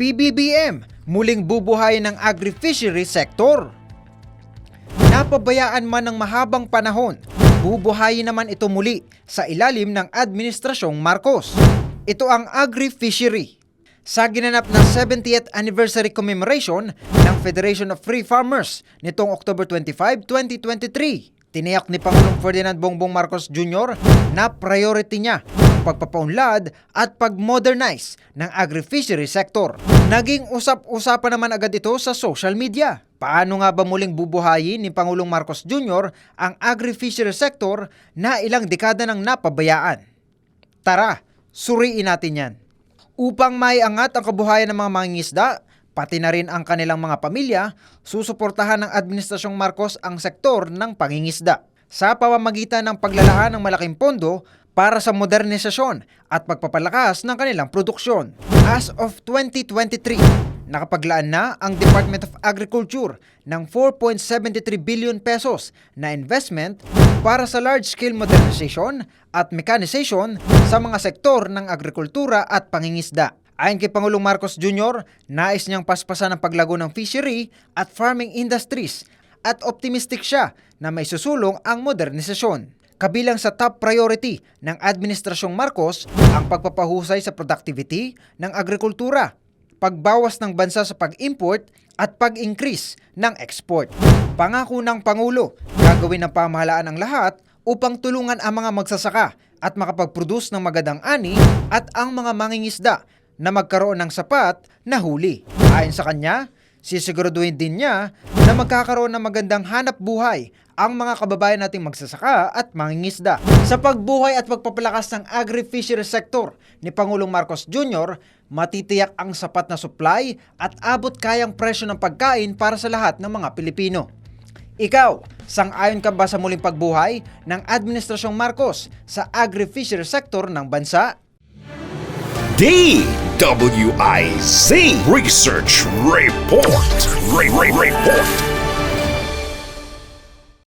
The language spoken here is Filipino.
PBBM muling bubuhayin ng agri-fishery sector. Napabayaan man ng mahabang panahon, bubuhayin naman ito muli sa ilalim ng Administrasyong Marcos. Ito ang agri-fishery. Sa ginanap na 70th anniversary commemoration ng Federation of Free Farmers nitong October 25, 2023, tiniyak ni Pangulong Ferdinand Bongbong Marcos Jr. na priority niya ang pagpapaunlad at pag-modernize ng agri-fishery sector. Naging usap-usapan naman agad ito sa social media. Paano nga ba muling bubuhayin ni Pangulong Marcos Jr. ang agri-fishery sector na ilang dekada nang napabayaan? Tara, suriin natin yan. Upang maiangat ang kabuhayan ng mga mangingisda, pati na rin ang kanilang mga pamilya, susuportahan ng Administrasyong Marcos ang sektor ng pangingisda sa pamamagitan ng paglalaan ng malaking pondo para sa modernisasyon at pagpapalakas ng kanilang produksyon. As of 2023, nakapaglaan na ang Department of Agriculture ng 4.73 billion pesos na investment para sa large-scale modernization at mechanization sa mga sektor ng agrikultura at pangingisda. Ayon kay Pangulong Marcos Jr., nais niyang paspasan ang paglago ng fishery at farming industries at optimistic siya na may susulong ang modernisasyon. Kabilang sa top priority ng Administrasyong Marcos ang pagpapahusay sa productivity ng agrikultura, pagbawas ng bansa sa pag-import at pag-increase ng export. Pangako ng Pangulo, gagawin ng pamahalaan ang lahat upang tulungan ang mga magsasaka at makapag-produce ng magandang ani at ang mga mangingisda na magkaroon ng sapat na huli. Ayon sa kanya, sisiguraduhin din niya na magkakaroon ng magandang hanap buhay ang mga kababayan nating magsasaka at mangingisda. Sa pagbuhay at pagpapalakas ng agri-fishery sector ni Pangulong Marcos Jr., matitiyak ang sapat na supply at abot kayang presyo ng pagkain para sa lahat ng mga Pilipino. Ikaw, sang-ayon ka ba sa muling pagbuhay ng Administrasyong Marcos sa agri-fishery sector ng bansa? WIZ Research Report. Ray Report.